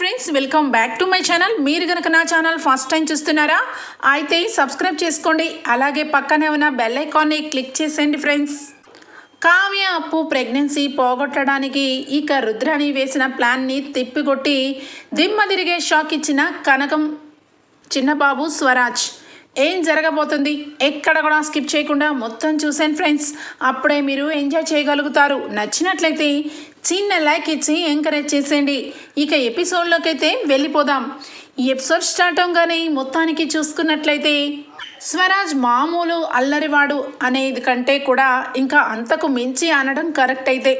Friends welcome back to my channel మీరు కనుక నా ఛానల్ ఫస్ట్ టైం చూస్తున్నారా అయితే సబ్స్క్రైబ్ చేసుకోండి. అలాగే పక్కనే ఉన్న బెల్ ఐకాన్ని క్లిక్ చేసేయండి ఫ్రెండ్స్ కావ్య అప్పు ప్రెగ్నెన్సీ పోగొట్టడానికి ఇక రుద్రాని వేసిన ప్లాన్ని తిప్పికొట్టి దిమ్మ తిరిగే షాక్ ఇచ్చిన కనకం చిన్నబాబు స్వరాజ్. ఏం జరగబోతుంది? ఎక్కడ కూడా స్కిప్ చేయకుండా మొత్తం చూసాను ఫ్రెండ్స్ అప్పుడే మీరు ఎంజాయ్ చేయగలుగుతారు. నచ్చినట్లయితే చిన్న లైక్ ఇచ్చి ఎంకరేజ్ చేసేయండి. ఇక ఎపిసోడ్లోకి అయితే వెళ్ళిపోదాం. ఈ ఎపిసోడ్ స్టార్ట్ అవగానే మొత్తానికి చూసుకున్నట్లయితే స్వరాజ్ మామూలు అల్లరివాడు అనేది కంటే కూడా ఇంకా అంతకు మించి అనడం కరెక్ట్ అయితే.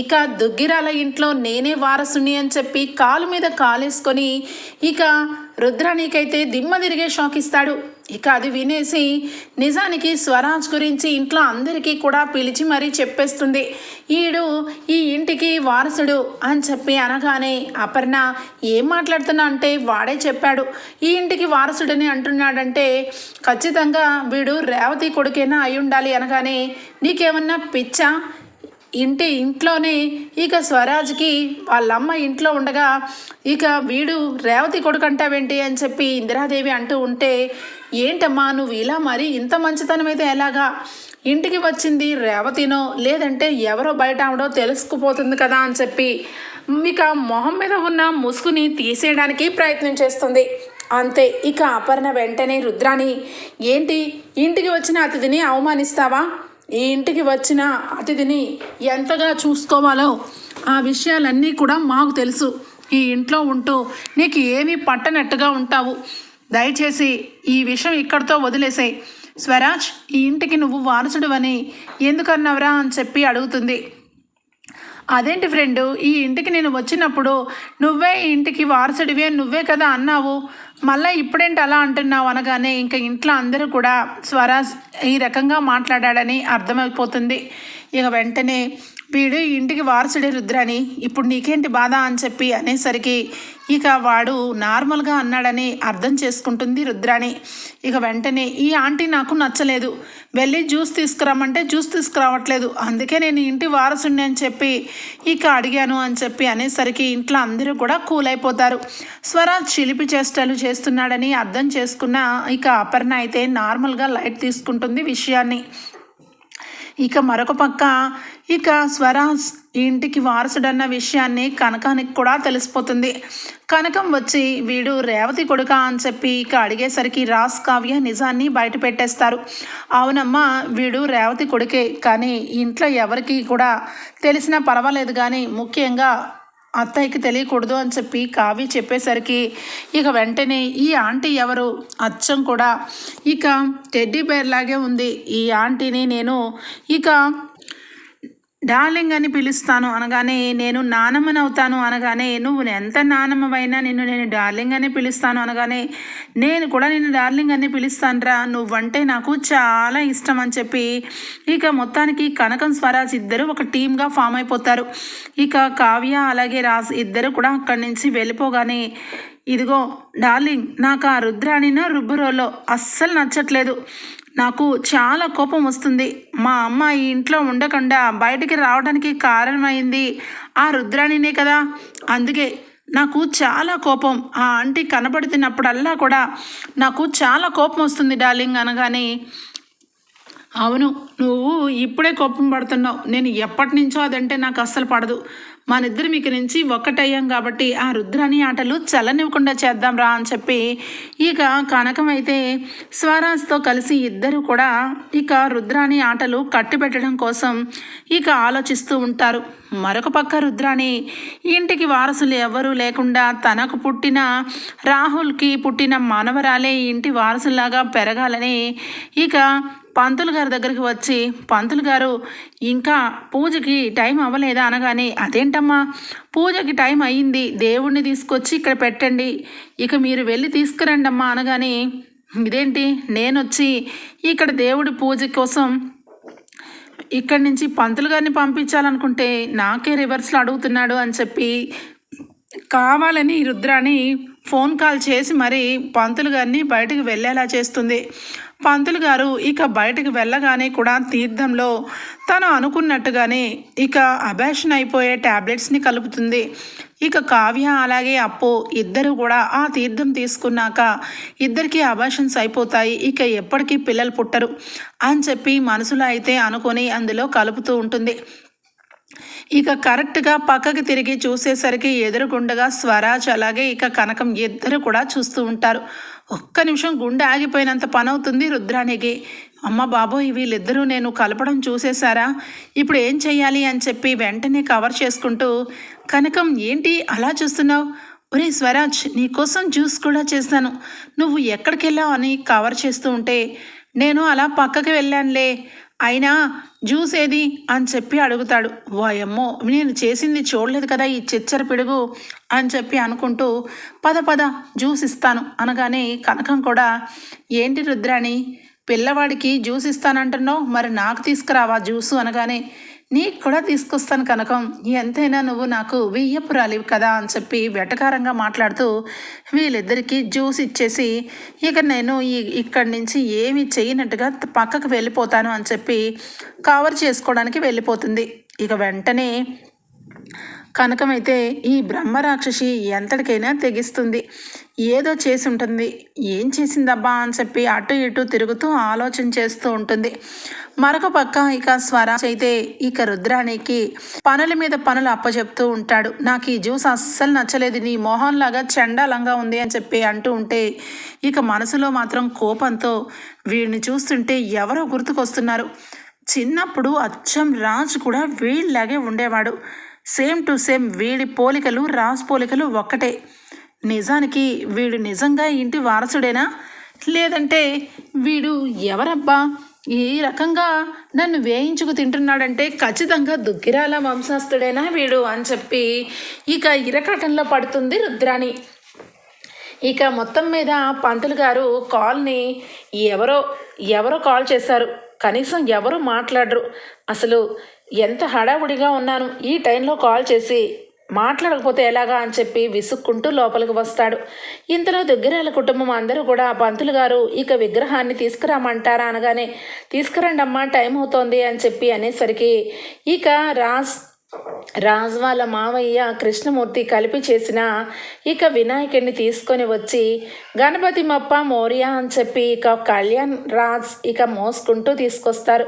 ఇక దుగ్గిరాల ఇంట్లో నేనే వారసుని అని చెప్పి కాలు మీద కాలేసుకొని ఇక రుద్రానికైతే దిమ్మ తిరిగే షాక్ ఇస్తాడు. ఇక అది వినేసి నిజానికి స్వరాజ్ గురించి ఇంట్లో అందరికీ కూడా పిలిచి మరీ చెప్పేస్తుంది. ఈడు ఈ ఇంటికి వారసుడు అని చెప్పి అనగానే అపర్ణ ఏం మాట్లాడుతున్నా అంటే వాడే చెప్పాడు. ఈ ఇంటికి వారసుడని అంటున్నాడంటే ఖచ్చితంగా వీడు రేవతి కొడుకేనా అయి ఉండాలి అనగానే నీకేమన్నా పిచ్చా? ఇంటి ఇంట్లోనే ఇక స్వరాజ్కి వాళ్ళమ్మ ఇంట్లో ఉండగా ఇక వీడు రేవతి కొడుకు అంటావేంటి అని చెప్పి ఇందిరాదేవి అంటూ ఉంటే ఏంటమ్మా నువ్వు ఇలా మరి ఇంత మంచితనం అయితే ఎలాగా? ఇంటికి వచ్చింది రేవతినో లేదంటే ఎవరో బయట ఆవిడో తెలుసుకుపోతుంది కదా అని చెప్పి ఇక మొహం మీద ఉన్న ముసుగుని తీసేయడానికి ప్రయత్నం చేస్తుంది. అంతే ఇక అపర్ణ వెంటనే రుద్రాని ఏంటి ఇంటికి వచ్చిన అతిథిని అవమానిస్తావా? ఈ ఇంటికి వచ్చిన అతిథిని ఎంతగా చూసుకోవాలో ఆ విషయాలన్నీ కూడా మాకు తెలుసు. ఈ ఇంట్లో ఉంటూ నీకు ఏమీ పట్టనట్టుగా ఉంటావు. దయచేసి ఈ విషయం ఇక్కడితో వదిలేసాయి. స్వరాజ్ ఈ ఇంటికి నువ్వు వారసుడువని ఎందుకన్నావురా అని చెప్పి అడుగుతుంది. అదేంటి ఫ్రెండు ఈ ఇంటికి నేను వచ్చినప్పుడు నువ్వే ఈ ఇంటికి వారసుడివే నువ్వే కదా అన్నావు. మళ్ళీ ఇప్పుడేంటి అలా అంటున్నావు అనగానే ఇంకా ఇంట్లో అందరూ కూడా స్వరాజ్ ఈ రకంగా మాట్లాడాడని అర్థమైపోతుంది. ఇక వెంటనే వీడు ఇంటికి వారసుడే రుద్రని ఇప్పుడు నీకేంటి బాధ అని చెప్పి అనేసరికి ఇక వాడు నార్మల్గా అన్నాడని అర్థం చేసుకుంటుంది రుద్రాణి. ఇక వెంటనే ఈ ఆంటీ నాకు నచ్చలేదు. వెళ్ళి జ్యూస్ తీసుకురామంటే జ్యూస్ తీసుకురావట్లేదు. అందుకే నేను ఇంటి వారసుని అని చెప్పి ఇక అడిగాను అని చెప్పి అనేసరికి ఇంట్లో అందరూ కూడా కూల్ అయిపోతారు. స్వరాజ్ చిలిపి చేష్టలు చేస్తున్నాడని అర్థం చేసుకున్న ఇక అపర్ణ అయితే నార్మల్గా లైట్ తీసుకుంటుంది విషయాన్ని. ఇక మరొక పక్క ఇక స్వరాజ్ ఈ ఇంటికి వారసుడన్న విషయాన్ని కనకానికి కూడా తెలిసిపోతుంది. కనకం వచ్చి వీడు రేవతి కొడుక అని చెప్పి ఇక అడిగేసరికి రాస్ కావ్య నిజాన్ని బయట పెట్టేస్తారు అవునమ్మా వీడు రేవతి కొడుకే కానీ ఇంట్లో ఎవరికి కూడా తెలిసినా పర్వాలేదు కానీ ముఖ్యంగా అత్తయ్యకి తెలియకూడదు అని చెప్పి కావ్య చెప్పేసరికి ఇక వెంటనే ఈ ఆంటీ ఎవరు? అచ్చం కూడా. ఇక టెడ్డీ బేర్ లాగే ఉంది. ఈ ఆంటీని నేను ఇక డార్లింగ్ అని పిలుస్తాను అనగానే నేను నానమ్మని అవుతాను అనగానే నువ్వు ఎంత నానమ్మవైనా నిన్ను నేను డార్లింగ్ అని పిలుస్తాను అనగానే నేను కూడా నిన్ను డార్లింగ్ అని పిలుస్తానురా. నువ్వంటే నాకు చాలా ఇష్టం అని చెప్పి ఇక మొత్తానికి కనకం స్వరాజ్ ఇద్దరు ఒక టీమ్గా ఫామ్ అయిపోతారు. ఇక కావ్య అలాగే రాజ్ ఇద్దరు కూడా అక్కడి నుంచి వెళ్ళిపోగానే ఇదిగో డార్లింగ్ నాకు ఆ రుద్రాణిన రుబ్బురోలో అస్సలు నచ్చట్లేదు. నాకు చాలా కోపం వస్తుంది. మా అమ్మ ఈ ఇంట్లో ఉండకుండా బయటికి రావడానికి కారణమైంది ఆ రుద్రాణినే కదా. అందుకే నాకు చాలా కోపం. ఆ ఆంటీ కనబడుతున్నప్పుడల్లా కూడా నాకు చాలా కోపం వస్తుంది డార్లింగ్ అనగానే. అవును నువ్వు ఇప్పుడే కోపం పడుతున్నావు. నేను ఎప్పటి నుంచో అదంటే నాకు అస్సలు పడదు. మనిద్దరు మీకు నుంచి ఒక్కటయ్యాం కాబట్టి ఆ రుద్రాని ఆటలు చల్లనివ్వకుండా చేద్దాం రా అని చెప్పి ఇక కనకం అయితే స్వరాజ్తో కలిసి ఇద్దరు కూడా ఇక రుద్రాని ఆటలు కట్టిపెట్టడం కోసం ఇక ఆలోచిస్తూ ఉంటారు. మరొక పక్క రుద్రాని ఇంటికి వారసులు ఎవరూ లేకుండా తనకు పుట్టిన రాహుల్కి పుట్టిన మానవరాలే ఇంటి వారసులాగా పెరగాలని ఇక పంతులు గారి దగ్గరికి వచ్చి పంతులు గారు ఇంకా పూజకి టైం అవ్వలేదా? అనగానే అదేంటమ్మా పూజకి టైం అయ్యింది దేవుణ్ణి తీసుకొచ్చి ఇక్కడ పెట్టండి ఇక మీరు వెళ్ళి తీసుకురండమ్మా. అనగానే ఇదేంటి నేనొచ్చి ఇక్కడ దేవుడి పూజ కోసం ఇక్కడి నుంచి పంతులు గారిని పంపించాలనుకుంటే నాకే రివర్స్లో అడుగుతున్నాడు అని చెప్పి కావాలని రుద్రాని ఫోన్ కాల్ చేసి మరి పంతులు గారిని బయటకు వెళ్ళేలా చేస్తుంది. పంతులు గారు ఇక బయటకు వెళ్ళగానే కూడా తీర్థంలో తను అనుకున్నట్టుగానే ఇక అభాషన్ అయిపోయే ట్యాబ్లెట్స్ని కలుపుతుంది. ఇక కావ్య అలాగే అప్పు ఇద్దరు కూడా ఆ తీర్థం తీసుకున్నాక ఇద్దరికి అభాషన్స్ అయిపోతాయి. ఇక ఎప్పటికీ పిల్లలు పుట్టరు అని చెప్పి మనసులో అయితే అనుకొని అందులో కలుపుతూ ఉంటుంది. ఇక కరెక్ట్గా పక్కకి తిరిగి చూసేసరికి ఎదురుకుండగా స్వరాజ్ అలాగే ఇక కనకం ఇద్దరు కూడా చూస్తూ ఉంటారు. ఒక్క నిమిషం గుండె ఆగిపోయినంత పనవుతుంది రుద్రానికి అమ్మ బాబోయ్ వీళ్ళిద్దరూ నేను కలపడం చూసేశారా? ఇప్పుడు ఏం చెయ్యాలి అని చెప్పి వెంటనే కవర్ చేసుకుంటూ కనకం ఏంటి అలా చూస్తున్నావు? ఒరే స్వరాజ్ నీకోసం జ్యూస్ కూడా చేశాను నువ్వు ఎక్కడికి వెళ్ళావు అని కవర్ చేస్తూ ఉంటే నేను అలా పక్కకి వెళ్ళానులే. అయినా జ్యూస్ ఏది అని చెప్పి అడుగుతాడు. వాయమ్మో నేను చేసింది చూడలేదు కదా ఈ చిచ్చర పిడుగు అని చెప్పి అనుకుంటూ పద పద జ్యూస్ ఇస్తాను అనగానే కనకం కూడా ఏంటి రుద్రాణి పిల్లవాడికి జ్యూస్ ఇస్తానంటున్నావు మరి నాకు తీసుకురావా జ్యూసు అనగానే నీకు కూడా తీసుకొస్తాను కనకం. ఎంతైనా నువ్వు నాకు వెయ్యపురాలివి కదా అని చెప్పి వెటకారంగా మాట్లాడుతూ వీళ్ళిద్దరికీ జ్యూస్ ఇచ్చేసి ఇక నేను ఈ ఇక్కడి నుంచి ఏమి చేయనట్టుగా పక్కకు వెళ్ళిపోతాను అని చెప్పి కవర్ చేసుకోవడానికి వెళ్ళిపోతుంది. ఇక వెంటనే కనకమైతే ఈ బ్రహ్మరాక్షసి ఎంతటికైనా తెగిస్తుంది. ఏదో చేసి ఉంటుంది. ఏం చేసిందబ్బా అని చెప్పి అటు ఇటు తిరుగుతూ ఆలోచన చేస్తూ ఉంటుంది. మరొక పక్క ఇక స్వరాజ్ అయితే ఇక రుద్రానికి పనుల మీద పనులు అప్పచెప్తూ ఉంటాడు. నాకు ఈ జ్యూస్ అస్సలు నచ్చలేదు. నీ మొహంలాగా చండాలంగా ఉంది అని చెప్పి అంటూ ఉంటే ఇక మనసులో మాత్రం కోపంతో వీడిని చూస్తుంటే ఎవరో గుర్తుకొస్తున్నారు. చిన్నప్పుడు అచ్చం రాజు కూడా వీళ్ళలాగే ఉండేవాడు. సేమ్ టు సేమ్ వీడి పోలికలు రాజ్ పోలికలు ఒక్కటే. నిజానికి వీడు నిజంగా ఇంటి వారసుడేనా? లేదంటే వీడు ఎవరబ్బా? ఈ రకంగా నన్ను వేయించుకు తింటున్నాడంటే ఖచ్చితంగా దుగ్గిరాల వంశస్థుడేనా వీడు అని చెప్పి ఇక ఇరకటంలో పడుతుంది రుద్రాణి. ఇక మొత్తం మీద పంతులు గారు కాల్ని ఎవరో ఎవరో కాల్ చేశారు. కనీసం ఎవరు మాట్లాడరు. అసలు ఎంత హడావుడిగా ఉన్నాను? ఈ టైంలో కాల్ చేసి మాట్లాడకపోతే ఎలాగా? అని చెప్పి విసుక్కుంటూ లోపలికి వస్తాడు. ఇంతలో దగ్గరాల కుటుంబం అందరూ కూడా పంతులు గారు ఇక విగ్రహాన్ని తీసుకురామంటారా? అనగానే తీసుకురండి అమ్మా టైం అవుతోంది అని చెప్పి అనేసరికి ఇక రాజ్ రాజు వాళ్ళ మావయ్య కృష్ణమూర్తి కలిపి చేసిన ఇక వినాయకుడిని తీసుకొని వచ్చి గణపతి మప్ప మోరియా అని చెప్పి ఇక కళ్యాణ్ రాజ్ ఇక మోసుకుంటూ తీసుకొస్తారు.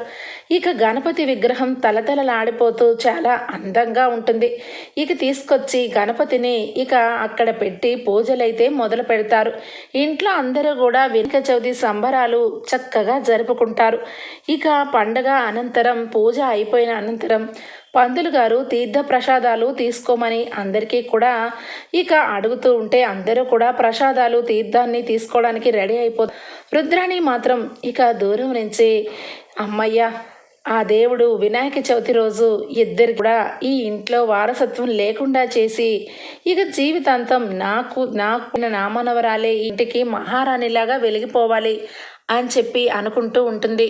ఇక గణపతి విగ్రహం తలతలలాడిపోతూ చాలా అందంగా ఉంటుంది. ఇక తీసుకొచ్చి గణపతిని ఇక అక్కడ పెట్టి పూజలైతే మొదలు పెడతారు. ఇంట్లో అందరూ కూడా వినాయక చవితి సంబరాలు చక్కగా జరుపుకుంటారు. ఇక పండగ అనంతరం పూజ అయిపోయిన అనంతరం పంతులు గారు తీర్థ ప్రసాదాలు తీసుకోమని అందరికీ కూడా ఇక అడుగుతూ ఉంటే అందరూ కూడా ప్రసాదాలు తీర్థాన్ని తీసుకోవడానికి రెడీ అయిపో రుద్రాణి మాత్రం ఇక దూరం నుంచి అమ్మయ్య ఆ దేవుడు వినాయక చవితి రోజు ఇద్దరు కూడా ఈ ఇంట్లో వారసత్వం లేకుండా చేసి ఇక జీవితాంతం నాకు నాకు నామనవరాలే ఇంటికి మహారాణిలాగా వెలిగిపోవాలి అని చెప్పి అనుకుంటూ ఉంటుంది.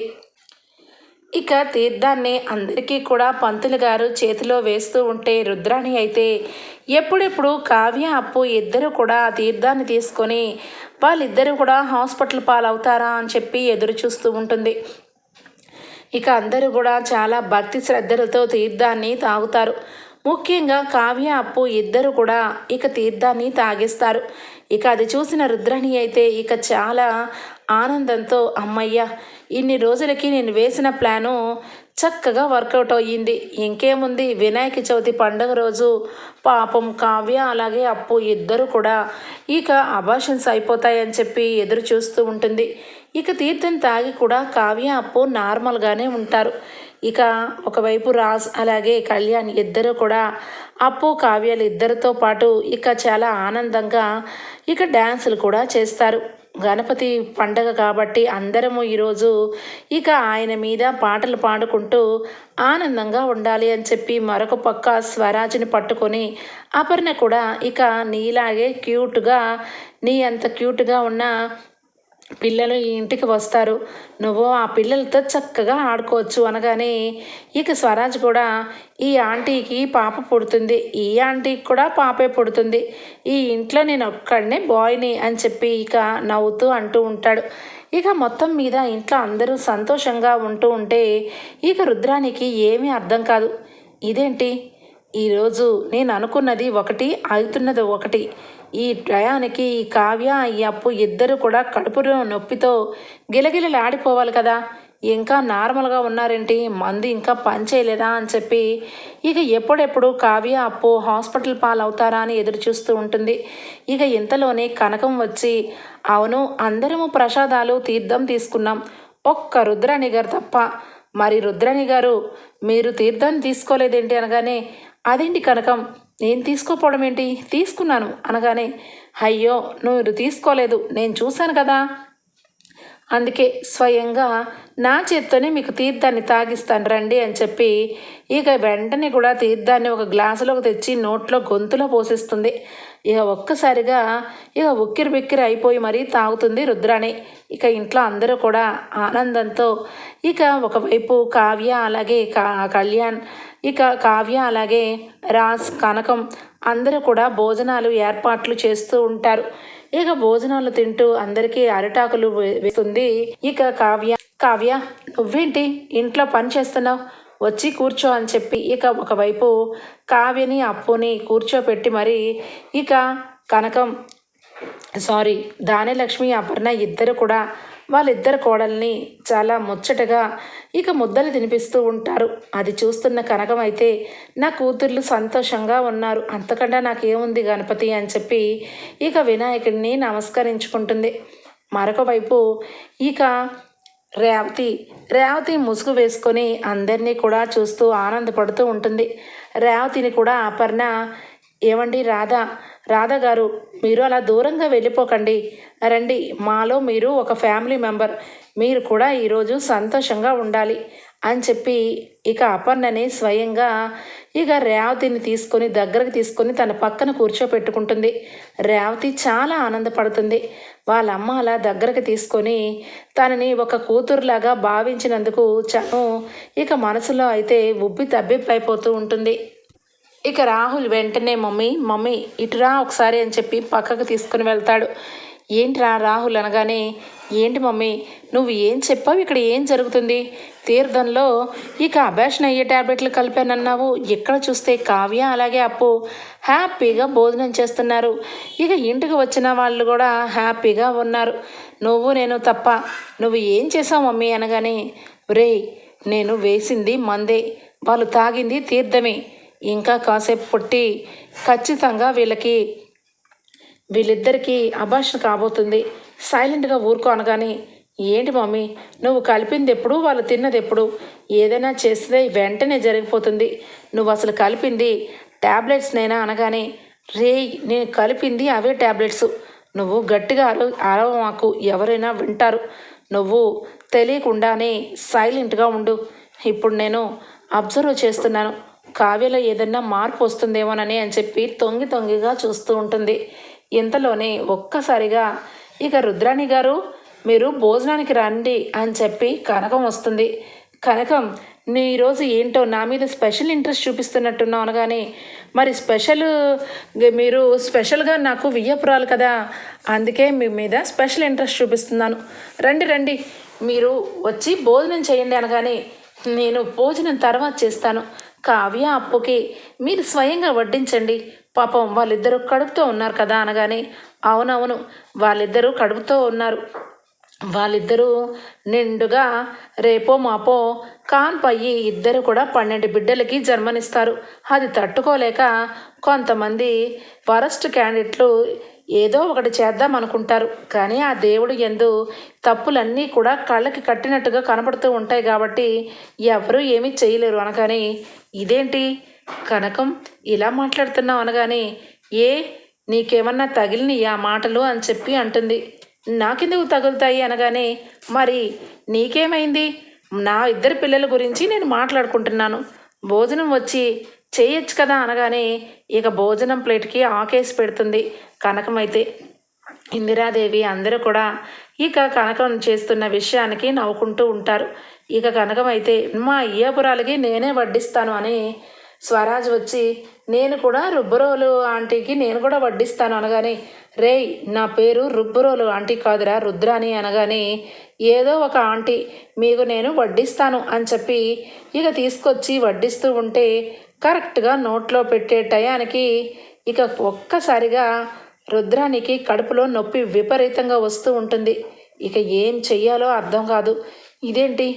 ఇక తీర్థాన్ని అందరికీ కూడా పంతులు గారు చేతిలో వేస్తూ ఉంటే రుద్రాణి అయితే ఎప్పుడెప్పుడు కావ్య అప్పు ఇద్దరు కూడా తీర్థాన్ని తీసుకొని వాళ్ళిద్దరూ కూడా హాస్పిటల్ పాలవుతారా అని చెప్పి ఎదురు చూస్తూ ఉంటుంది. ఇక అందరూ కూడా చాలా భక్తి శ్రద్ధలతో తీర్థాన్ని తాగుతారు. ముఖ్యంగా కావ్య అప్పు ఇద్దరు కూడా ఇక తీర్థాన్ని తాగిస్తారు. ఇక అది చూసిన రుద్రాణి అయితే ఇక చాలా ఆనందంతో అమ్మయ్య ఇన్ని రోజులకి నేను వేసిన ప్లాను చక్కగా వర్కౌట్ అయ్యింది. ఇంకేముంది? వినాయక చవితి పండుగ రోజు పాపం కావ్య అలాగే అప్పు ఇద్దరు కూడా. ఇక అబాషన్స్ అయిపోతాయని చెప్పి ఎదురు చూస్తూ ఉంటుంది. ఇక తీర్థం తాగి కూడా కావ్య అప్పు నార్మల్గానే ఉంటారు. ఇక ఒకవైపు రాజ్ అలాగే కళ్యాణ్ ఇద్దరు కూడా అప్పు కావ్యాలు ఇద్దరితో పాటు ఇక చాలా ఆనందంగా ఇక డ్యాన్సులు కూడా చేస్తారు. గణపతి పండగ కాబట్టి అందరము ఈరోజు ఇక ఆయన మీద పాటలు పాడుకుంటూ ఆనందంగా ఉండాలి అని చెప్పి మరొక పక్క స్వరాజ్ని పట్టుకొని అపర్ణ కూడా ఇక నీలాగే క్యూట్గా నీ అంత క్యూట్గా ఉన్న పిల్లలు ఈ ఇంటికి వస్తారు. నువ్వు ఆ పిల్లలతో చక్కగా ఆడుకోవచ్చు అనగానే ఇక స్వరాజ్ కూడా ఈ ఆంటీకి పాప పుడుతుంది. ఈ ఆంటీకి కూడా పాపే పుడుతుంది. ఈ ఇంట్లో నేను ఒక్కడనే బాయ్ని అని చెప్పి ఇక నవ్వుతూ అంటూ ఉంటాడు. ఇక మొత్తం మీద ఇంట్లో అందరూ సంతోషంగా ఉంటూ ఉంటే ఇక రుద్రానికి ఏమీ అర్థం కాదు. ఇదేంటి? ఈరోజు నేను అనుకున్నది ఒకటి అవుతున్నది ఒకటి. ఈ టయానికి ఈ కావ్య ఈ అప్పు ఇద్దరు కూడా కడుపులో నొప్పితో గిలగిలలాడిపోవాలి కదా. ఇంకా నార్మల్గా ఉన్నారేంటి? మందు ఇంకా పని చేయలేదా అని చెప్పి ఇక ఎప్పుడెప్పుడు కావ్య అప్పు హాస్పిటల్ పాలవుతారా అని ఎదురు చూస్తూ ఉంటుంది. ఇక ఇంతలోనే కనకం వచ్చి అవును అందరము ప్రసాదాలు తీర్థం తీసుకున్నాం. ఒక్క రుద్రాణి గారు తప్ప మరి రుద్రాణి గారు మీరు తీర్థం తీసుకోలేదేంటి? అనగానే అదేంటి కనకం? నేను తీసుకోపోవడం ఏంటి? తీసుకున్నాను అనగానే అయ్యో నువ్వు తీసుకోలేదు. నేను చూశాను కదా. అందుకే స్వయంగా నా చేత్తోనే మీకు తీర్థాన్ని తాగిస్తాను రండి అని చెప్పి ఇక వెంటనే కూడా తీర్థాన్ని ఒక గ్లాసులోకి తెచ్చి నోట్లో గొంతులో పోసేస్తుంది. ఇక ఒక్కసారిగా ఇక ఉక్కిరి బిక్కిరి అయిపోయి మరీ తాగుతుంది రుద్రాణి. ఇక ఇంట్లో అందరూ కూడా ఆనందంతో ఇక ఒకవైపు కావ్య అలాగే కా కళ్యాణ్ ఇక కావ్య అలాగే రాస్ కనకం అందరూ కూడా భోజనాలు ఏర్పాట్లు చేస్తూ ఉంటారు. ఇక భోజనాలు తింటూ అందరికీ అరిటాకులు వేస్తుంది. ఇక కావ్య కావ్య నువ్వేంటి ఇంట్లో పని చేస్తున్నావు? వచ్చి కూర్చో అని చెప్పి ఇక ఒకవైపు కావ్యని అప్పుని కూర్చోపెట్టి మరి ఇక కనకం సారీ దానిలక్ష్మి అపర్ణ ఇద్దరు కూడా వాళ్ళిద్దరు కోడల్ని చాలా ముచ్చటగా ఇక ముద్దలు తినిపిస్తూ ఉంటారు. అది చూస్తున్న కనకం అయితే నా కూతుర్లు సంతోషంగా ఉన్నారు. అంతకన్నా నాకేముంది గణపతి అని చెప్పి ఇక వినాయకుడిని నమస్కరించుకుంటుంది. మరొక వైపు ఇక రేవతి రేవతి ముసుగు వేసుకొని అందరినీ కూడా చూస్తూ ఆనందపడుతూ ఉంటుంది. రేవతిని కూడా అపర్ణ ఏమండి రాధా రాధా గారు మీరు అలా దూరంగా వెళ్ళిపోకండి. రండి మాలో మీరు ఒక ఫ్యామిలీ మెంబర్. మీరు కూడా ఈరోజు సంతోషంగా ఉండాలి అని చెప్పి ఇక అపర్ణని స్వయంగా ఇక రేవతిని తీసుకొని దగ్గరకు తీసుకొని తన పక్కన కూర్చోపెట్టుకుంటుంది. రేవతి చాలా ఆనందపడుతుంది. వాళ్ళ అమ్మ అలా దగ్గరకు తీసుకొని తనని ఒక కూతురులాగా భావించినందుకు చను ఇక మనసులో అయితే ఉబ్బి తబ్బిబ్బైపోతూ ఉంటుంది. ఇక రాహుల్ వెంటనే మమ్మీ మమ్మీ ఇటురా ఒకసారి అని చెప్పి పక్కకు తీసుకుని వెళ్తాడు. ఏంట్రా రాహుల్ అనగానే ఏంటి మమ్మీ నువ్వు ఏం చెప్పావు? ఇక్కడ ఏం జరుగుతుంది? తీర్థంలో ఇక అభ్యాసన అయ్యే ట్యాబ్లెట్లు కలిపానన్నావు. ఎక్కడ చూస్తే కావ్య అలాగే అప్పు. హ్యాపీగా భోజనం చేస్తున్నారు. ఇక ఇంటికి వచ్చిన వాళ్ళు కూడా హ్యాపీగా ఉన్నారు. నువ్వు నేను తప్ప నువ్వు ఏం చేసావు మమ్మీ అనగానే రే నేను వేసింది మందే. వాళ్ళు తాగింది తీర్థమే. ఇంకా కాసేపు పుట్టి ఖచ్చితంగా వీళ్ళకి వీళ్ళిద్దరికీ అభాషణ కాబోతుంది. సైలెంట్గా ఊరుకో అనగానే ఏంటి మమ్మీ నువ్వు కలిపింది ఎప్పుడు? వాళ్ళు తిన్నది ఎప్పుడు? ఏదైనా చేస్తే వెంటనే జరిగిపోతుంది. నువ్వు అసలు కలిపింది ట్యాబ్లెట్స్నైనా అనగానే రే నేను కలిపింది అవే ట్యాబ్లెట్స్ నువ్వు గట్టిగా అరవ అరవ మాకు ఎవరైనా వింటారు. నువ్వు తెలియకుండానే సైలెంట్గా ఉండు. ఇప్పుడు నేను అబ్జర్వ్ చేస్తున్నాను. కావ్యలో ఏదన్నా మార్పు వస్తుందేమోనని అని చెప్పి తొంగి తొంగిగా చూస్తూ ఉంటుంది. ఇంతలోనే ఒక్కసారిగా ఇక రుద్రాణి గారు మీరు భోజనానికి రండి అని చెప్పి కనకం వస్తుంది. కనకం నువ్వు ఈరోజు ఏంటో నా మీద స్పెషల్ ఇంట్రెస్ట్ చూపిస్తున్నట్టున్నావు అనగానే మరి స్పెషల్ మీరు స్పెషల్గా నాకు వియ్యపురాలు కదా అందుకే మీ మీద స్పెషల్ ఇంట్రెస్ట్ చూపిస్తున్నాను. రండి రండి. మీరు వచ్చి భోజనం చేయండి అనగానే నేను భోజనం తర్వాత చేస్తాను. కావ్య అప్పుకి మీరు స్వయంగా వడ్డించండి. పాపం వాళ్ళిద్దరూ కడుపుతో ఉన్నారు కదా అనగానే అవునవును వాళ్ళిద్దరూ కడుపుతో ఉన్నారు. వాళ్ళిద్దరూ నిండుగా రేపో మాపో కాన్పయ్యి ఇద్దరు కూడా పన్నెండు బిడ్డలకి జన్మనిస్తారు. అది తట్టుకోలేక కొంతమంది వరస్ట్ క్యాండిడేట్లు ఏదో ఒకటి చేద్దాం అనుకుంటారు. కానీ ఆ దేవుడు ఎందు తప్పులన్నీ కూడా కళ్ళకి కట్టినట్టుగా కనపడుతూ ఉంటాయి కాబట్టి ఎవరూ ఏమీ చేయలేరు అనగానే ఇదేంటి? కనకం ఇలా మాట్లాడుతున్నావు అనగానే ఏ? నీకేమన్నా తగిలిని ఆ మాటలు? అని చెప్పి అంటుంది. నాకెందుకు తగులుతాయి? అనగానే మరి నీకేమైంది? నా ఇద్దరు పిల్లల గురించి నేను మాట్లాడుకుంటున్నాను. భోజనం వచ్చి చేయొచ్చు కదా అనగానే ఇక భోజనం ప్లేట్కి ఆకేసి పెడుతుంది కనకమైతే ఇందిరాదేవి అందరూ కూడా ఇక కనకం చేస్తున్న విషయానికి నవ్వుకుంటూ ఉంటారు. ఇక కనకం అయితే మా అయ్యాపురాలకి నేనే వడ్డిస్తాను అని స్వరాజ్ వచ్చి నేను కూడా రుబ్బరోలు ఆంటీకి నేను కూడా వడ్డిస్తాను అనగానే రేయ్ నా పేరు రుబ్బురోలు ఆంటీ కాదురా రుద్రాని అనగానే ఏదో ఒక ఆంటీ మీకు నేను వడ్డిస్తాను అని చెప్పి ఇక తీసుకొచ్చి వడ్డిస్తూ ఉంటే కరెక్ట్గా నోట్లో పెట్టే టయానికి ఇక ఒక్కసారిగా రుద్రానికి కడుపులో నొప్పి విపరీతంగా వస్తూ ఉంటుంది. ఇక ఏం చెయ్యాలో అర్థం కాదు. ఇదేంటి?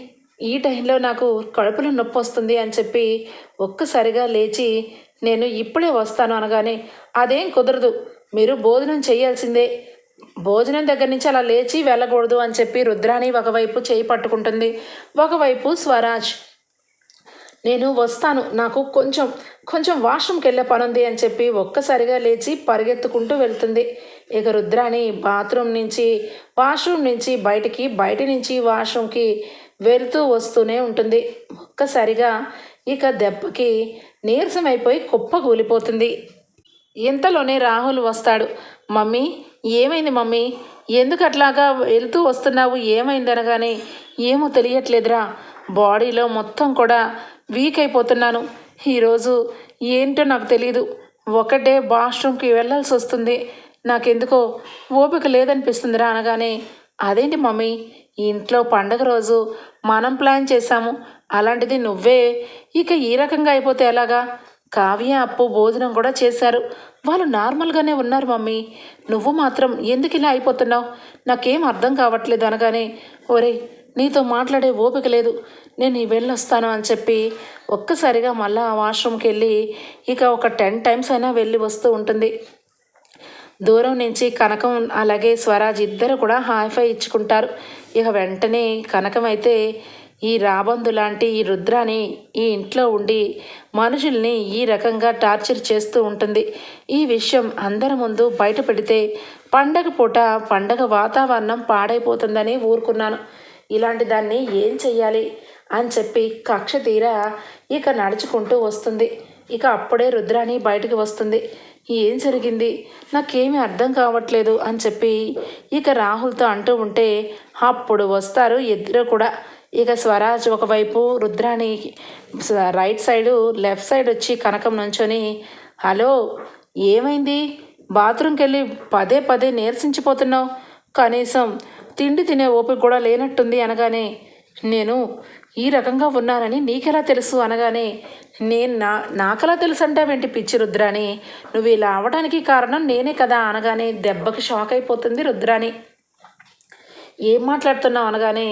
ఈ టైంలో నాకు కడుపులో నొప్పి వస్తుంది అని చెప్పి ఒక్కసారిగా లేచి నేను ఇప్పుడే వస్తాను అనగానే అదేం కుదరదు. మీరు భోజనం చేయాల్సిందే. భోజనం దగ్గర నుంచి అలా లేచి వెళ్ళకూడదు అని చెప్పి రుద్రాణి ఒకవైపు చేయి పట్టుకుంటుంది. ఒకవైపు స్వరాజ్ నేను వస్తాను నాకు కొంచెం కొంచెం వాష్రూమ్కి వెళ్ళే పని ఉంది అని చెప్పి ఒక్కసారిగా లేచి పరిగెత్తుకుంటూ వెళ్తుంది. ఇక రుద్రాణి బాత్రూమ్ నుంచి వాష్రూమ్ నుంచి బయటికి బయట నుంచి వాష్రూమ్కి వెళ్తూ వస్తూనే ఉంటుంది. ఒక్కసారిగా ఇక దెబ్బకి నీరసమైపోయి కుప్ప కూలిపోతుంది. ఇంతలోనే రాహుల్ వస్తాడు. మమ్మీ ఏమైంది మమ్మీ? ఎందుకు అట్లాగా వెళ్తూ వస్తున్నావు? ఏమైంది అనగానే ఏమో తెలియట్లేదురా. బాడీలో మొత్తం కూడా వీక్ అయిపోతున్నాను. ఈరోజు ఏంటో నాకు తెలియదు ఒకటే బాత్రూమ్కి వెళ్ళాల్సి వస్తుంది. నాకెందుకో ఓపిక లేదనిపిస్తుందిరా అనగానే అదేంటి మమ్మీ? ఇంట్లో పండగ రోజు మనం ప్లాన్ చేశాము. అలాంటిది నువ్వే. ఇక ఈ రకంగా అయిపోతే ఎలాగా? కావ్య అప్పు భోజనం కూడా చేశారు. వాళ్ళు నార్మల్గానే ఉన్నారు మమ్మీ. నువ్వు మాత్రం ఎందుకు ఇలా అయిపోతున్నావు? నాకేం అర్థం కావట్లేదు అనగానే ఒరే నీతో మాట్లాడే ఓపిక లేదు. నేను వెళ్ళొస్తాను అని చెప్పి ఒక్కసారిగా మళ్ళా ఆ వాష్రూమ్కి వెళ్ళి ఇక ఒక టెన్ టైమ్స్ అయినా వెళ్ళి వస్తూ ఉంటుంది. దూరం నుంచి కనకం అలాగే స్వరాజ్ ఇద్దరు కూడా హాయిఫై ఇచ్చుకుంటారు. ఇక వెంటనే కనకం అయితే ఈ రాబందు లాంటి ఈ రుద్రాని ఈ ఇంట్లో ఉండి మనుషుల్ని ఈ రకంగా టార్చర్ చేస్తూ ఉంటుంది. ఈ విషయం అందరి ముందు బయట పెడితే పండగ పూట పండగ వాతావరణం పాడైపోతుందని ఊరుకున్నాను. ఇలాంటి దాన్ని ఏం చెయ్యాలి? అని చెప్పి కక్ష తీర ఇక నడుచుకుంటూ వస్తుంది. ఇక అప్పుడే రుద్రాని బయటకు వస్తుంది. ఏం జరిగింది? నాకేమీ అర్థం కావట్లేదు అని చెప్పి ఇక రాహుల్తో అంటూ ఉంటే అప్పుడు వస్తారు ఇద్దరు కూడా. ఇక స్వరాజ్ ఒకవైపు Rudrani right side left side వచ్చి కనకం నుంచొని హలో ఏమైంది? బాత్రూమ్కి వెళ్ళి పదే పదే నీరసించిపోతున్నావు. కనీసం తిండి తినే ఓపిక కూడా లేనట్టుంది అనగానే నేను ఈ రకంగా ఉన్నానని నీకెలా తెలుసు? అనగానే నేను నా నాకెలా తెలుసు అంటావేంటి పిచ్చి రుద్రాని నువ్వు ఇలా అవడానికి కారణం నేనే కదా అనగానే దెబ్బకి షాక్ అయిపోతుంది రుద్రాని ఏం మాట్లాడుతున్నావు? అనగానే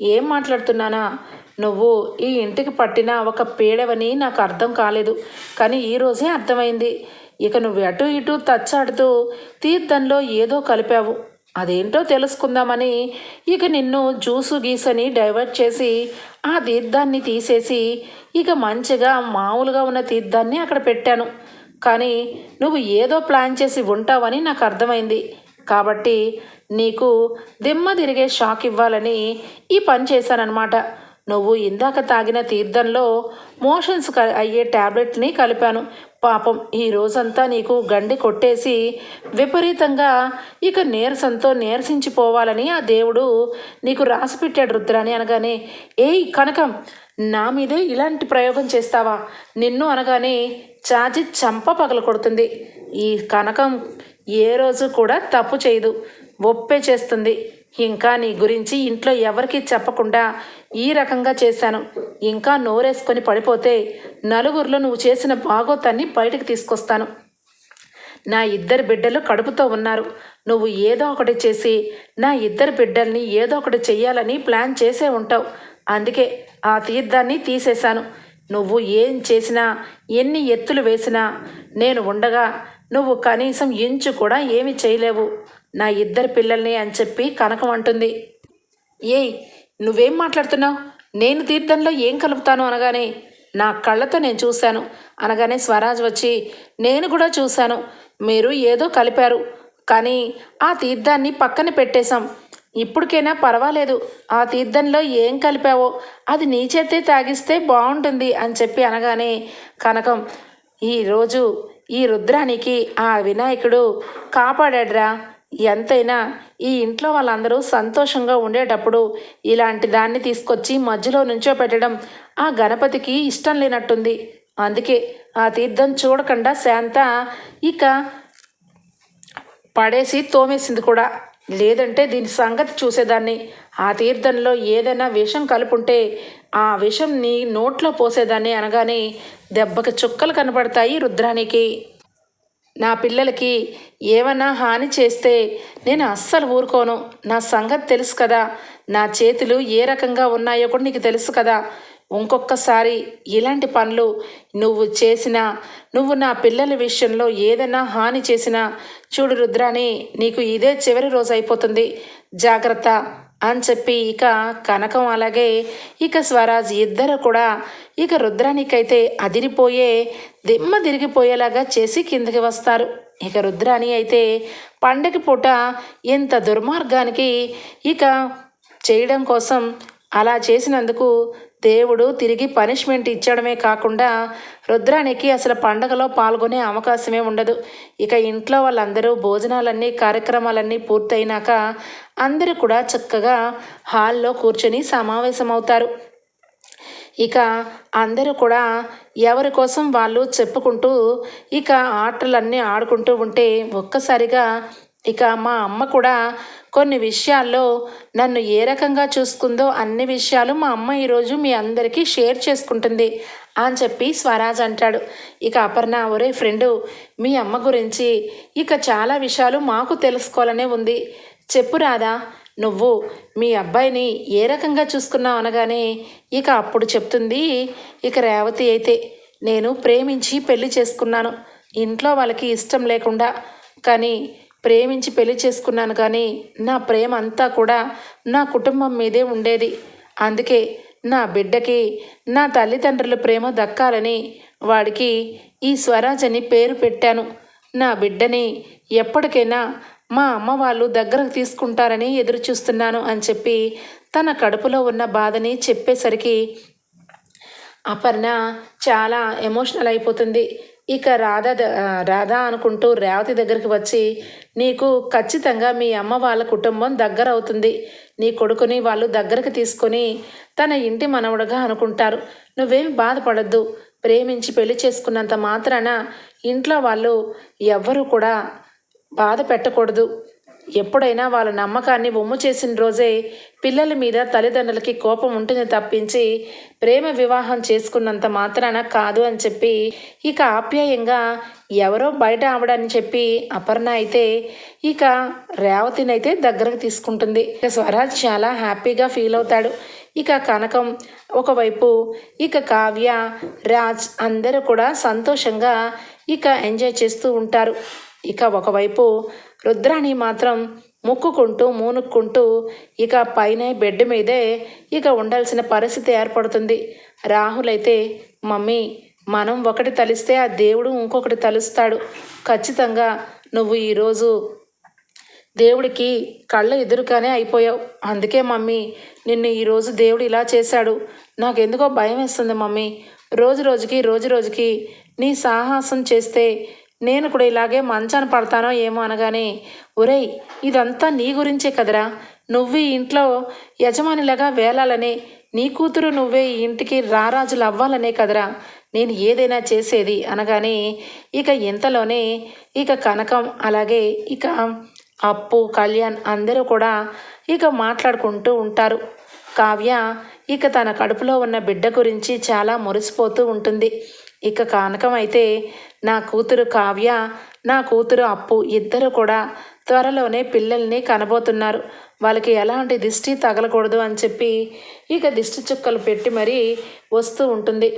ఏం మాట్లాడుతున్నానా? నువ్వు ఈ ఇంటికి పట్టిన ఒక పేడవని నాకు అర్థం కాలేదు. కానీ ఈరోజే అర్థమైంది. ఇక నువ్వు అటు ఇటు తచ్చాడుతూ తీర్థంలో ఏదో కలిపావు. అదేంటో తెలుసుకుందామని ఇక నిన్ను జ్యూసు గీసని డైవర్ట్ చేసి ఆ తీర్థాన్ని తీసేసి ఇక మంచిగా మామూలుగా ఉన్న తీర్థాన్ని అక్కడ పెట్టాను. కానీ నువ్వు ఏదో ప్లాన్ చేసి ఉంటావని నాకు అర్థమైంది. కాబట్టి నీకు దిమ్మ తిరిగే షాక్ ఇవ్వాలని ఈ పని చేశానన్నమాట. నువ్వు ఇందాక తాగిన తీర్థంలో మోషన్స్ అయ్యే ట్యాబ్లెట్ని కలిపాను. పాపం ఈ రోజంతా నీకు గండి కొట్టేసి విపరీతంగా ఇక నీరసంతో నీరసించిపోవాలని ఆ దేవుడు నీకు రాసిపెట్టాడు రుద్రాని అనగానే ఏయ్ కనకం నా మీదే ఇలాంటి ప్రయోగం చేస్తావా? నిన్ను అనగానే చాచి చంప పగల కొడుతుంది ఈ కనకం ఏ రోజు కూడా తప్పు చేయదు. ఒప్పే చేస్తుంది. ఇంకా నీ గురించి ఇంట్లో ఎవరికీ చెప్పకుండా ఈ రకంగా చేశాను. ఇంకా నోరేసుకొని పడిపోతే నలుగురిలో నువ్వు చేసిన భాగోతాన్ని బయటకు తీసుకొస్తాను. నా ఇద్దరు బిడ్డలు కడుపుతో ఉన్నారు. నువ్వు ఏదో ఒకటి చేసి నా ఇద్దరు బిడ్డల్ని ఏదో ఒకటి చెయ్యాలని ప్లాన్ చేసే ఉంటావు. అందుకే ఆ తీర్థాన్ని తీసేశాను. నువ్వు ఏం చేసినా ఎన్ని ఎత్తులు వేసినా నేను ఉండగా నువ్వు కనీసం ఇంచు కూడా ఏమి చేయలేవు. నా ఇద్దరు పిల్లల్ని అని చెప్పి కనకం అంటుంది. ఏయ్ నువ్వేం మాట్లాడుతున్నావు? నేను తీర్థంలో ఏం కలుపుతాను అనగానే నా కళ్ళతో నేను చూశాను. అనగానే స్వరాజ్ వచ్చి నేను కూడా చూశాను. మీరు ఏదో కలిపారు. కానీ ఆ తీర్థాన్ని పక్కన పెట్టేశాం. ఇప్పటికైనా పర్వాలేదు. ఆ తీర్థంలో ఏం కలిపావో అది నీ చేతే తాగిస్తే బాగుంటుంది అని చెప్పి అనగానే కనకం ఈరోజు ఈ రుద్రానికి ఆ వినాయకుడు కాపాడాడ్రా. ఎంతైనా ఈ ఇంట్లో వాళ్ళందరూ సంతోషంగా ఉండేటప్పుడు ఇలాంటి దాన్ని తీసుకొచ్చి మధ్యలో నుంచో పెట్టడం ఆ గణపతికి ఇష్టం లేనట్టుంది. అందుకే ఆ తీర్థం చూడకుండా శాంత ఇక పడేసి తోమేసింది కూడా. లేదంటే దీని సంగతి చూసేదాన్ని. ఆ తీర్థంలో ఏదైనా విషం కలుపుంటే ఆ విషం నీ నోట్లో పోసేదాన్ని అనగానే దెబ్బకి చుక్కలు కనపడతాయి రుద్రానికి. నా పిల్లలకి ఏమన్నా హాని చేస్తే నేను అస్సలు ఊరుకోను. నా సంగతి తెలుసు కదా. నా చేతులు ఏ రకంగా ఉన్నాయో కూడా నీకు తెలుసు కదా. ఇంకొకసారి ఇలాంటి పనులు నువ్వు చేసినా నువ్వు నా పిల్లల విషయంలో ఏదైనా హాని చేసినా చూడు రుద్రాని నీకు ఇదే చివరి రోజు అయిపోతుంది. జాగ్రత్త. అని చెప్పి ఇక కనకం అలాగే ఇక స్వరాజ్ ఇద్దరు కూడా ఇక రుద్రానికైతే అదిరిపోయే దిమ్మ తిరిగిపోయేలాగా చేసి కిందకి వస్తారు. ఇక రుద్రాని అయితే పండగ పూట ఇంత దుర్మార్గానికి ఇక చేయడం కోసం అలా చేసినందుకు దేవుడు తిరిగి పనిష్మెంట్ ఇచ్చడమే కాకుండా రుద్రానికి అసలు పండగలో పాల్గొనే అవకాశమే ఉండదు. ఇక ఇంట్లో వాళ్ళందరూ భోజనాలన్నీ కార్యక్రమాలన్నీ పూర్తయినాక అందరూ కూడా చక్కగా హాల్లో కూర్చొని సమావేశమవుతారు. ఇక అందరూ కూడా ఎవరి కోసం వాళ్ళు చెప్పుకుంటూ ఇక ఆటలన్నీ ఆడుకుంటూ ఉంటే ఒక్కసారిగా ఇక మా అమ్మ కూడా కొన్ని విషయాల్లో నన్ను ఏ రకంగా చూసుకుందో అన్ని విషయాలు మా అమ్మ ఈరోజు మీ అందరికీ షేర్ చేసుకుంటుంది అని చెప్పి స్వరాజ్ అంటాడు. ఇక అపర్ణ ఒరే ఫ్రెండు మీ అమ్మ గురించి ఇక చాలా విషయాలు మాకు తెలుసుకోవాలనే ఉంది. చెప్పు రాదా నువ్వు మీ అబ్బాయిని ఏ రకంగా చూసుకున్నావు అనగానే ఇక అప్పుడు చెప్తుంది ఇక రేవతి అయితే నేను ప్రేమించి పెళ్ళి చేసుకున్నాను. ఇంట్లో వాళ్ళకి ఇష్టం లేకుండా. కానీ ప్రేమించి పెళ్ళి చేసుకున్నాను కానీ నా ప్రేమ అంతా కూడా నా కుటుంబం మీదే ఉండేది. అందుకే నా బిడ్డకి నా తల్లిదండ్రుల ప్రేమ దక్కాలని వాడికి ఈ స్వరాజ్ అని పేరు పెట్టాను. నా బిడ్డని ఎప్పటికైనా మా అమ్మ వాళ్ళు దగ్గరకు తీసుకుంటారని ఎదురు చూస్తున్నాను అని చెప్పి తన కడుపులో ఉన్న బాధని చెప్పేసరికి అపర్ణ చాలా ఎమోషనల్ అయిపోతుంది. ఇక రాధా ద- రాధా అనుకుంటూ రేవతి దగ్గరికి వచ్చి నీకు ఖచ్చితంగా మీ అమ్మ వాళ్ళ కుటుంబం దగ్గర అవుతుంది. నీ కొడుకుని వాళ్ళు దగ్గరకు తీసుకొని తన ఇంటి మనవడుగా అనుకుంటారు. నువ్వేం బాధపడద్దు. ప్రేమించి పెళ్ళి చేసుకున్నంత మాత్రాన ఇంట్లో వాళ్ళు ఎవ్వరూ కూడా బాధ పెట్టకూడదు. ఎప్పుడైనా వాళ్ళ నమ్మకాన్ని ఒమ్ము చేసిన రోజే పిల్లల మీద తల్లిదండ్రులకి కోపం ఉంటుంది తప్పించి ప్రేమ వివాహం చేసుకున్నంత మాత్రాన కాదు అని చెప్పి ఇక ఆప్యాయంగా ఎవరో బయట ఆవిడని చెప్పి అపర్ణ అయితే ఇక రేవతినైతే దగ్గరకు తీసుకుంటుంది. ఇక స్వరాజ్ చాలా హ్యాపీగా ఫీల్ అవుతాడు. ఇక కనకం ఒకవైపు ఇక కావ్య రాజ్ అందరూ కూడా సంతోషంగా ఇక ఎంజాయ్ చేస్తూ ఉంటారు. ఇక ఒకవైపు రుద్రాణి మాత్రం ముక్కుకుంటూ మూనుక్కుంటూ ఇక పైన బెడ్ మీదే ఇక ఉండాల్సిన పరిస్థితి ఏర్పడుతుంది. రాహులైతే మమ్మీ మనం ఒకటి తలిస్తే ఆ దేవుడు ఇంకొకటి తలుస్తాడు. ఖచ్చితంగా నువ్వు ఈరోజు దేవుడికి కళ్ళ ఎదురుగానే అయిపోయావు. అందుకే మమ్మీ నిన్ను ఈరోజు దేవుడు ఇలా చేశాడు. నాకెందుకో భయం వేస్తుంది మమ్మీ. రోజు రోజుకి రోజు రోజుకి నీ సాహసం చేస్తే నేను కూడా ఇలాగే మంచాన పడతానో ఏమో అనగానే ఒరేయ్ ఇదంతా నీ గురించే కదరా? నువ్వు ఈ ఇంట్లో యజమానిలాగా వేలాలనే నీ కూతురు నువ్వే ఈ ఇంటికి రారాజులు అవ్వాలనే కదరా? నేను ఏదైనా చేసేది అనగానే ఇక ఇంతలోనే ఇక కనకం అలాగే ఇక అప్పు కళ్యాణ్ అందరూ కూడా ఇక మాట్లాడుకుంటూ ఉంటారు. కావ్య ఇక తన కడుపులో ఉన్న బిడ్డ గురించి చాలా మురిసిపోతూ ఉంటుంది. ఇక కానకం అయితే నా కూతురు కావ్య నా కూతురు అప్పు ఇద్దరు కూడా త్వరలోనే పిల్లల్ని కనబోతున్నారు. వాళ్ళకి ఎలాంటి దిష్టి తగలకూడదు అని చెప్పి ఇక దిష్టి చుక్కలు పెట్టి మరీ వస్తూ ఉంటుంది.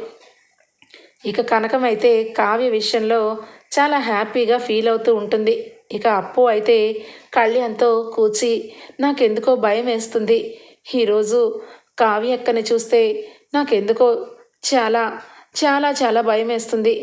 ఇక కనకం అయితే కావ్య విషయంలో చాలా హ్యాపీగా ఫీల్ అవుతూ ఉంటుంది. ఇక అప్పు అయితే కళ్యాణ్తో కూచి నాకెందుకో భయం వేస్తుంది. ఈరోజు కావ్య అక్కని చూస్తే నాకెందుకో చాలా చాలా చాలా భయం వేస్తుంది.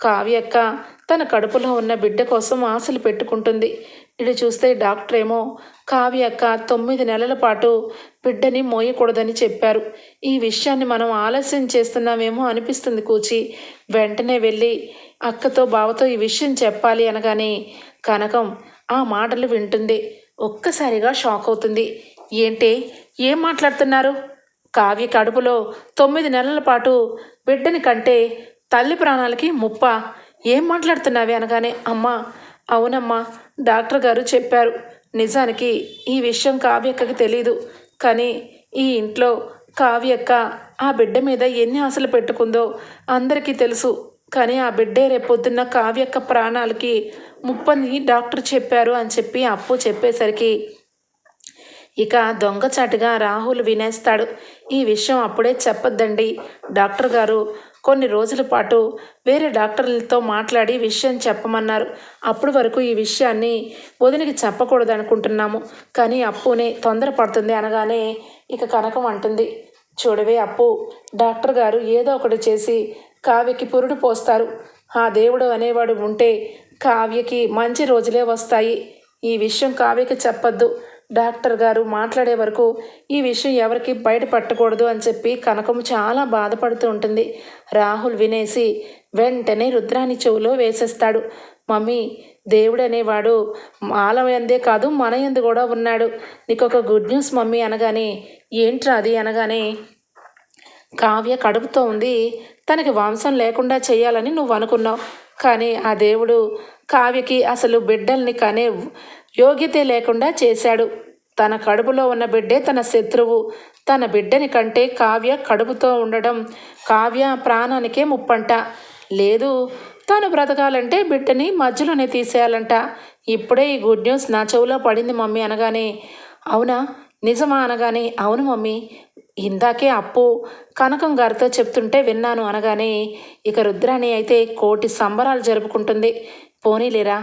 కావ్యక్క తన కడుపులో ఉన్న బిడ్డ కోసం ఆశలు పెట్టుకుంటుంది. ఇటు చూస్తే డాక్టర్ ఏమో కావ్యక్క తొమ్మిది నెలల పాటు బిడ్డని మోయకూడదని చెప్పారు. ఈ విషయాన్ని మనం ఆలస్యం చేస్తున్నామేమో అనిపిస్తుంది కూచి. వెంటనే వెళ్ళి అక్కతో బావతో ఈ విషయం చెప్పాలి అనగానే కనకం ఆ మాటలు వింటుంది. ఒక్కసారిగా షాక్ అవుతుంది. ఏంటి ఏం మాట్లాడుతున్నారు? కావ్య కడుపులో తొమ్మిది నెలల పాటు బిడ్డని కంటే తల్లి ప్రాణాలకి ముప్ప. ఏం మాట్లాడుతున్నావి అనగానే అమ్మా అవునమ్మా డాక్టర్ గారు చెప్పారు. నిజానికి ఈ విషయం కావ్యక్కకి తెలీదు. కానీ ఈ ఇంట్లో కావ్యక్క ఆ బిడ్డ మీద ఎన్ని ఆశలు పెట్టుకుందో అందరికీ తెలుసు. కానీ ఆ బిడ్డే రేపొద్దున్న కావ్యక్క ప్రాణాలకి ముప్పని డాక్టర్ చెప్పారు అని చెప్పి అప్పు చెప్పేసరికి ఇక దొంగచాటుగా రాహుల్ వినేస్తాడు. ఈ విషయం అప్పుడే చెప్పొద్దండి. డాక్టర్ గారు కొన్ని రోజుల పాటు వేరే డాక్టర్లతో మాట్లాడి విషయం చెప్పమన్నారు. అప్పటి వరకు ఈ విషయాన్ని వదినికి చెప్పకూడదు అనుకుంటున్నాము కానీ అప్పునే తొందరపడుతుంది అనగానే ఇక కనకం అంటుంది. చూడవే అప్పు డాక్టర్ గారు ఏదో ఒకటి చేసి కావ్యకి పురుడు పోస్తారు. ఆ దేవుడు అనేవాడు ఉంటే కావ్యకి మంచి రోజులే వస్తాయి. ఈ విషయం కావ్యకి చెప్పొద్దు. డాక్టర్ గారు మాట్లాడే వరకు ఈ విషయం ఎవరికి బయట పట్టకూడదు అని చెప్పి కనకం చాలా బాధపడుతూ ఉంటుంది. రాహుల్ వినేసి వెంటనే రుద్రాని చెవులో వేసేస్తాడు. మమ్మీ దేవుడు అనేవాడు ఎందే కాదు మన ఎందు కూడా ఉన్నాడు. నీకు ఒక గుడ్ న్యూస్ మమ్మీ అనగానే ఏంట్రా అది అనగానే కావ్య కడుపుతో ఉంది. తనకి వంశం లేకుండా చేయాలని నువ్వు అనుకున్నావు కానీ ఆ దేవుడు కావ్యకి అసలు బిడ్డల్ని కనే యోగ్యతే లేకుండా చేశాడు. తన కడుపులో ఉన్న బిడ్డే తన శత్రువు. తన బిడ్డని కంటే కావ్య కడుపుతో ఉండడం కావ్య ప్రాణానికే ముప్పంట. లేదు తను బ్రతకాలంటే బిడ్డని మధ్యలోనే తీసేయాలంట. ఇప్పుడే ఈ గుడ్ న్యూస్ నా చెవులో పడింది మమ్మీ అనగానే అవునా? నిజమా అనగానే అవును మమ్మీ. ఇందాకే అప్పు కనకం గారితో చెప్తుంటే విన్నాను అనగానే ఇక రుద్రాణి అయితే కోటి సంబరాలు జరుపుకుంటుంది. పోనీలేరా?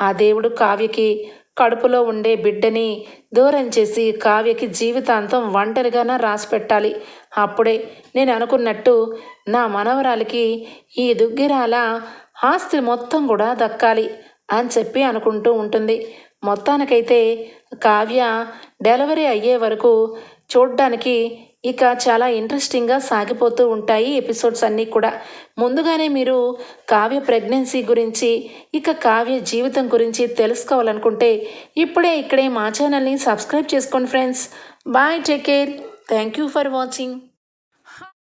ఆ దేవుడు కావ్యకి కడుపులో ఉండే బిడ్డని దూరం చేసి కావ్యకి జీవితాంతం ఒంటరిగానే రాసి పెట్టాలి. అప్పుడే నేను అనుకున్నట్టు నా మనవరాలికి ఈ దుగ్గిరాల ఆస్తి మొత్తం కూడా దక్కాలి అని చెప్పి అనుకుంటూ ఉంటుంది. మొత్తానికైతే కావ్య డెలివరీ అయ్యే వరకు చూడ్డానికి ఇక చాలా ఇంట్రెస్టింగ్గా సాగిపోతూ ఉంటాయి ఎపిసోడ్స్ అన్నీ కూడా. ముందుగానే మీరు కావ్య ప్రెగ్నెన్సీ గురించి ఇక కావ్య జీవితం గురించి తెలుసుకోవాలనుకుంటే ఇప్పుడే ఇక్కడే మా ఛానల్ని సబ్స్క్రైబ్ చేసుకోండి friends bye take care thank you for watching